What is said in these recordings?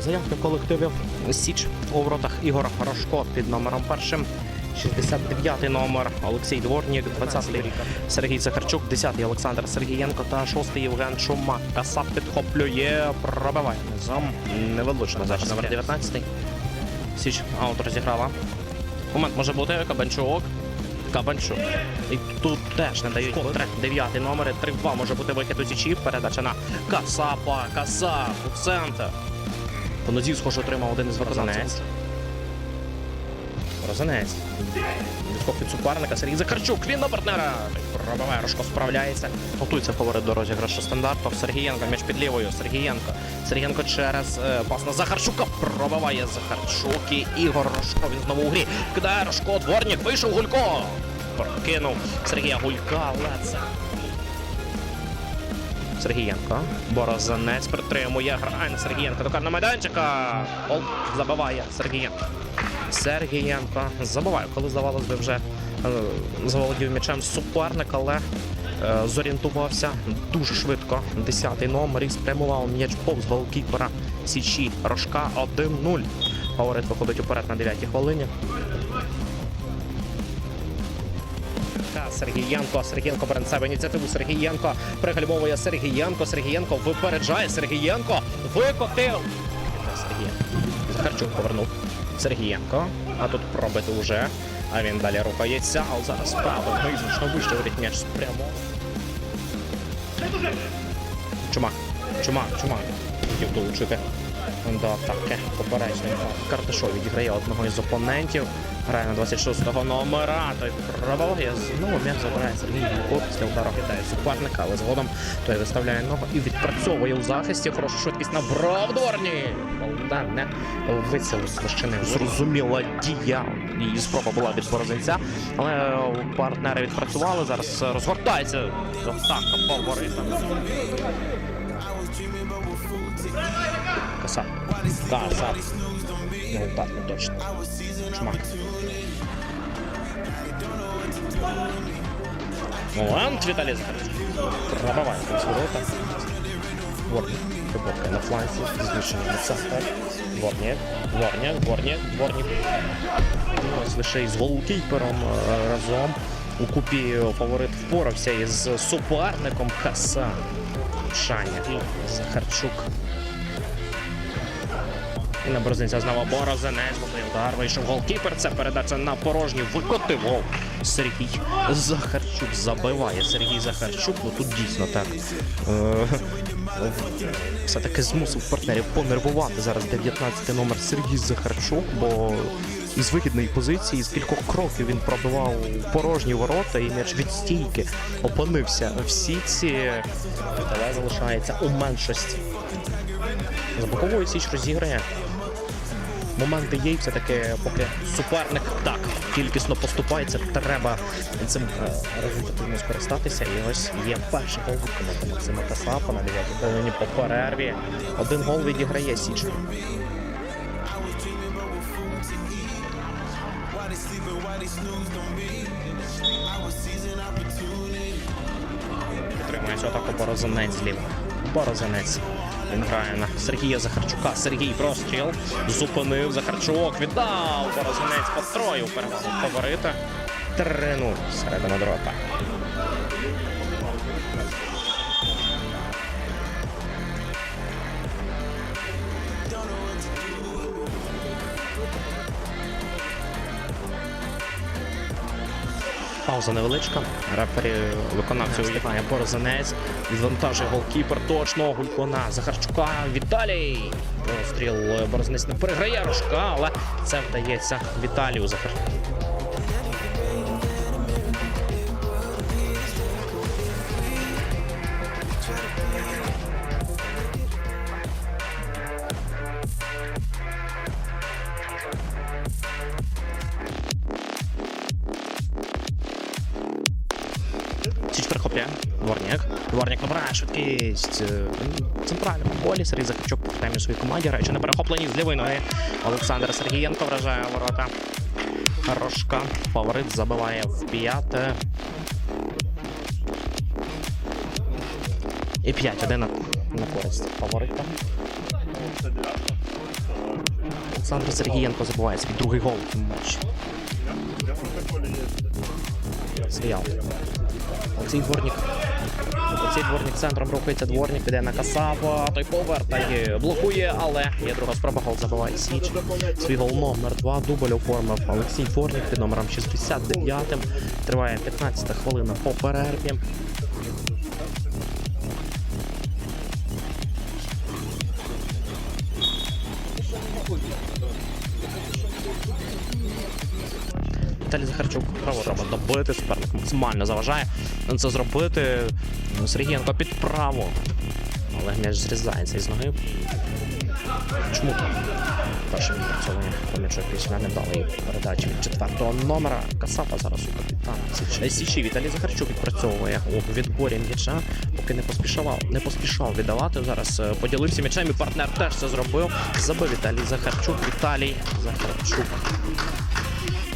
заявки колективів Січ у воротах Ігор Рожко під номером першим. 69-й номер Олексій Дворнік, 20-й Сергій Захарчук, 10-й Олександр Сергієнко та 6-й Євген Шума. Касап підхоплює, пробиває низом. Невелично зараз номер 19-й. Січ аут розіграла. Момент може бути Кабанчук. Кабанчук. І тут теж не дають котре. Дев'ятий номер. 3-2 може бути вихід у січі. Передача на Касапа. Касап у центр. По нозі, схоже, отримав один із виконавців. Розанець. Відскок від суперника. Сергій Захарчук. Він на партнера. Пробиває, Рожко справляється. Готується фаворит до розіграшу стандарту. Сергієнко. М'яч під лівою. Сергієнко. Сергієнко через е, пас на Захарчука. Пробиває Захарчук і Ігор Рожко. Він знову у грі. Кидає Рожко. Дворник. Вийшов Гулько. Прокинув Сергія Гулька. Але це Сергієнко. Борозанець притримує. Грань Сергієнко до карного майданчика. Гол забиває Сергієнко. Сергієнко забиває, коли здавалось би вже е, заволодів м'ячем суперник, але е, зорієнтувався дуже швидко. Десятий номер і спрямував м'яч повз голкіпера Січі Рожка 1-0. Фаворит виходить уперед на 9-й хвилині. Та Сергієнко, Сергієнко бере ініціативу. Сергієнко пригальмовує Сергієнко. Сергієнко випереджає. Сергієнко викотив. Сергієнко. Захарчук повернув. Сергієнко. А тут пробити вже. А він далі рухається. А зараз право визначно вище м'яч спрямо. Чумак. Чумак, чумак. Хотів долучити до атаки. Поперечний Карташов відіграє одного із опонентів. Грає на 26-го номера. Той пробиває. Знову м'яч забирає Сергій Гулко. Після удару кидає суперника, але згодом той виставляє ногу і відпрацьовує у захисті. Хорошу швидкість набрав Дворні. Удар не вицілив священив. Зрозуміла дія. Її спроба була від Борозинця, але партнери відпрацювали. Зараз розгортається атака фаворита. Каса. Каса. Ну, так, не точно. Шмак. Момент Віталій Захарович. Пробиває з ворота. Приборка на фланці. Звичайно, на центр. Дворник. Дворник. Дворник. Дворник. Ну, Ось лише із голкіпером е, разом. У купі фаворит впорався із суперником Каса. Шаня. Захарчук. І на Борозинця знову Борозинець, головний удар, вийшов голкіпер, це передача на порожню, викотив гол. Сергій Захарчук забиває. Сергій Захарчук, ну тут дійсно так. Е, Все-таки змусив партнерів понервувати зараз 19 номер Сергій Захарчук, бо із вигідної позиції, з кількох кроків він пробивав порожні ворота і м'яч від стійки опинився в сітці, але залишається у меншості. За боковою січ розіграє. Моменти є, все-таки поки суперник так кількісно поступається, треба цим е, результативно скористатися. І ось є перший гол від команди Максима Касапа на 9 хвилині по перерві. Один гол відіграє Січ. Підтримує атаку Борозанець зліва. Борозанець. Він грає на Сергія Захарчука. Сергій простріл. Зупинив Захарчук. Віддав. Борозанець построїв перевагу фаворита. 3-0 середина дрота. Пауза невеличка. Рефері виконавцю уявляє Борозенець. Відвантажує голкіпер точно. Гулько на Захарчука. Віталій. Простріл Борозенець не переграє Рожка, але це вдається Віталію Захарчуку. Дворняк. Дворняк набирає швидкість. е, Центральному полі Сергій Захарчук повертає між свої команді. Граючи на перехопленні з лівої ноги. Олександр Сергієнко вражає ворота. Рожка. Фаворит забиває в п'яте. І 5-1 на, користь фаворита. Олександр Сергієнко забиває свій другий гол в матчі. Серіал. Олексій Дворник. Олексій Дворник центром рухається. Дворник піде на Касапа. Той повертає, блокує, але є друга спроба. Гол забиває Січ. Свій гол номер 2 дубль оформив Олексій Дворник під номером 69. Триває 15 хвилина по перерві. Віталій Захарчук право треба добити. Суперник максимально заважає це зробити. Сергієнко під право. Але м'яч зрізається із ноги. Чому? Перше відпрацьовування по м'ячу після невдалої передачі від четвертого номера. Касапа зараз у капітана. Січ- Січі Віталій Захарчук відпрацьовує у відборі м'яча, поки не поспішав, не поспішав віддавати. Зараз е, поділився м'ячем і партнер теж це зробив. Забив Віталій Захарчук. Віталій Захарчук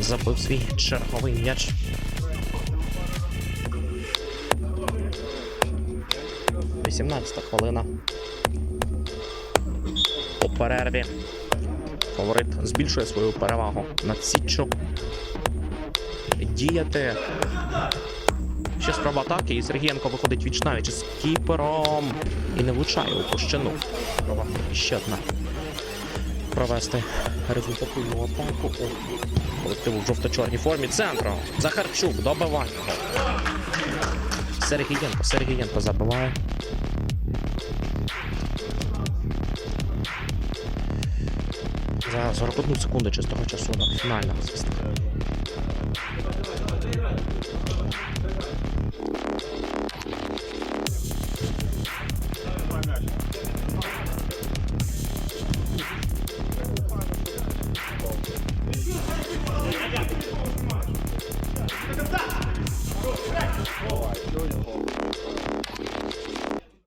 забив свій черговий м'яч. Вісімнадцята хвилина. По перерві. Фаворит збільшує свою перевагу над Січчю. Діяти. Ще спроба атаки, і Сергієнко виходить віч навіч з кіпером і не влучає у площину. Спроба ще одна. Провести результативну атаку у колективу в жовто-чорній формі центру. Захарчук добиває. Сергієнко, Сергієнко забиває. За 41 секунду чистого часу до фінального свистка.